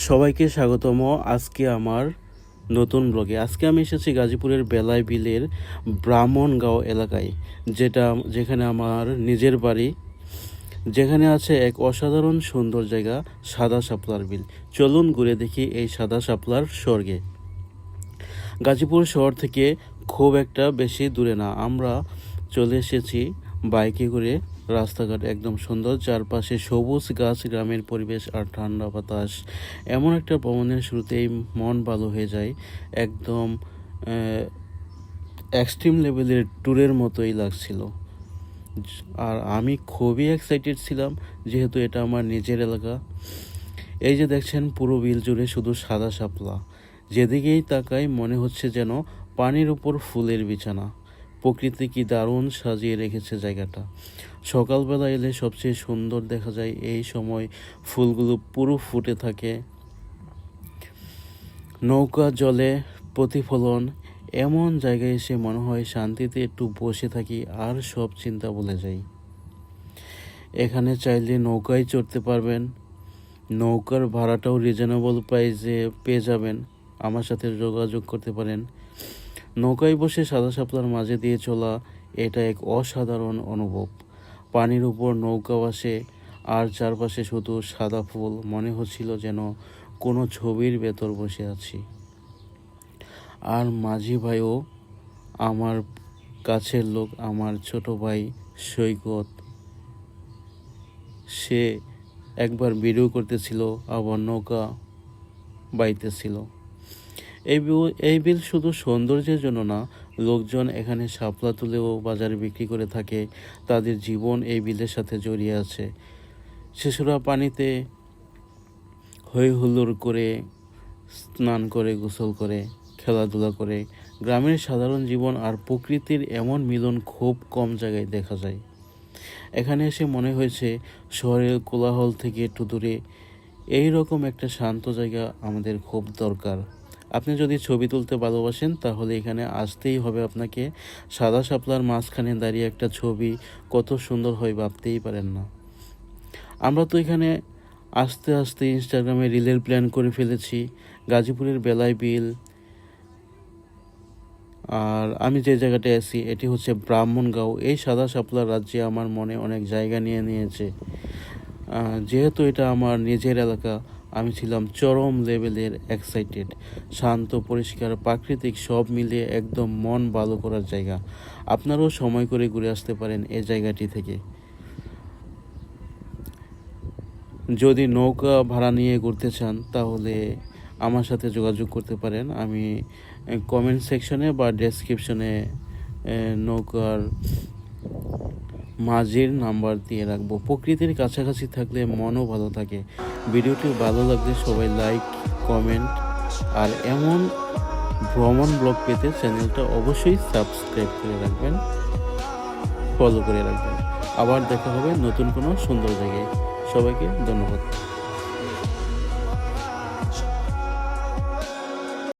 সবাইকে স্বাগতম। আজকে আমার নতুন ব্লগে। আজকে আমি এসেছি গাজীপুরের বেলায় বিলের ব্রাহ্মণগাঁও এলাকায়, যেটা, যেখানে আমার নিজের বাড়ি। যেখানে আছে এক অসাধারণ সুন্দর জায়গা, সাদা শাপলার বিল। চলুন ঘুরে দেখি এই সাদা শাপলার স্বর্গে। গাজীপুর শহর থেকে খুব একটা বেশি দূরে না। আমরা চলে এসেছি বাইকে করে রাস্তাঘাট একদম সুন্দর, চারপাশে সবুজ গাছ, গ্রামের পরিবেশ আর ঠান্ডা বাতাস। এমন একটা ভ্রমণের শুরুতেই মন ভালো হয়ে যায়। একদম এক্সট্রিম লেভেলের ট্যুরের মতোই লাগছিল। আর আমি খুবই এক্সাইটেড ছিলাম, যেহেতু এটা আমার নিজের এলাকা। এই যে দেখছেন, পুরো বিল জুড়ে শুধু সাদা শাপলা। যেদিকেই তাকাই মনে হচ্ছে যেন পানির উপর ফুলের বিছানা। প্রকৃতি কি দারুণ সাজিয়ে রেখেছে জায়গাটা। সকালবেলা এলে সবচেয়ে সুন্দর দেখা যায় এই সময় ফুলগুলো পুরো ফুটে থাকে। নৌকা, জলে, প্রতিফলন, এমন জায়গায় এসে মনে হয় শান্তিতে একটু বসে থাকি আর সব চিন্তা বলে যাই। এখানে চাইলে নৌকায় চড়তে পারবেন। নৌকার ভাড়াটাও রিজনেবল প্রাইসে পেয়ে যাবেন। আমার সাথে যোগাযোগ করতে পারেন। নৌকায় বসে সাদা শাপলার মাঝে দিয়ে চলা এটা এক অসাধারণ অনুভব। পানির উপর নৌকা বাসে আর চারপাশে শুধু সাদা ফুল মনে হচ্ছিল যেন কোনো ছবির ভেতর বসে আছি। আর মাঝি ভাইও, আমার কাছের লোক, আমার ছোট ভাই সৈকত। সে একবার ভিডিও করতেছিল, আবার নৌকা বাইতেছিল। এই এই বিল শুধু সৌন্দর্যের জন্য না, লোকজন এখানে শাপলা তুলেও বাজারে বিক্রি করে থাকে। তাদের জীবন এই বিলের সাথে জড়িয়ে আছে। শিশুরা পানিতে হই হুল্লোড় করে, স্নান করে, গোসল করে, খেলাধুলা করে। গ্রামের সাধারণ জীবন আর প্রকৃতির এমন মিলন খুব কম জায়গায় দেখা যায়। এখানে এসে মনে হয়েছে, শহরের কোলাহল থেকে একটু দূরে। এই রকম একটা শান্ত জায়গা আমাদের খুব দরকার। আপনি যদি ছবি তুলতে ভালোবাসেন, তাহলে এখানে আসতেই হবে আপনাকে সাদা শাপলার মাঝখানে দাঁড়িয়ে একটা ছবি। কত সুন্দর হয়, ভাবতেই পারেন না। আমরা তো এখানে আস্তে আস্তে ইনস্টাগ্রামে রিলের প্ল্যান করে ফেলেছি। গাজীপুরের বেলায় বিল। আর আমি যে জায়গাটায় আছি, এটি হচ্ছে ব্রাহ্মণগাঁও। এই সাদা শাপলা রাজ্যে আমার মনে অনেক জায়গা নিয়ে নিয়েছে। যেহেতু এটা আমার নিজের এলাকা আমি ছিলাম চরম লেভেলের এক্সাইটেড শান্ত, পরিষ্কার, প্রাকৃতিক, সব মিলিয়ে একদম মন ভালো করার জায়গা। আপনারাও সময় করে ঘুরে আসতে পারেন এই জায়গাটি থেকে। যদি নৌকা ভাড়া নিয়ে ঘুরতে চান, তাহলে আমার সাথে যোগাযোগ করতে পারেন। আমি কমেন্ট সেকশনে বা ডেসক্রিপশনে নৌকার মাঝির নাম্বার দিয়ে রাখব। প্রকৃতির কাছাকাছি থাকলে মনও ভালো থাকে। ভিডিওটি ভালো লাগলে সবাই লাইক, কমেন্ট আর এমন ভ্রমণ ব্লগ পেতে চ্যানেলটা অবশ্যই সাবস্ক্রাইব করে রাখবেন ফলো করে রাখবেন। আবার দেখা হবে নতুন কোনো সুন্দর জায়গায়। সবাইকে ধন্যবাদ।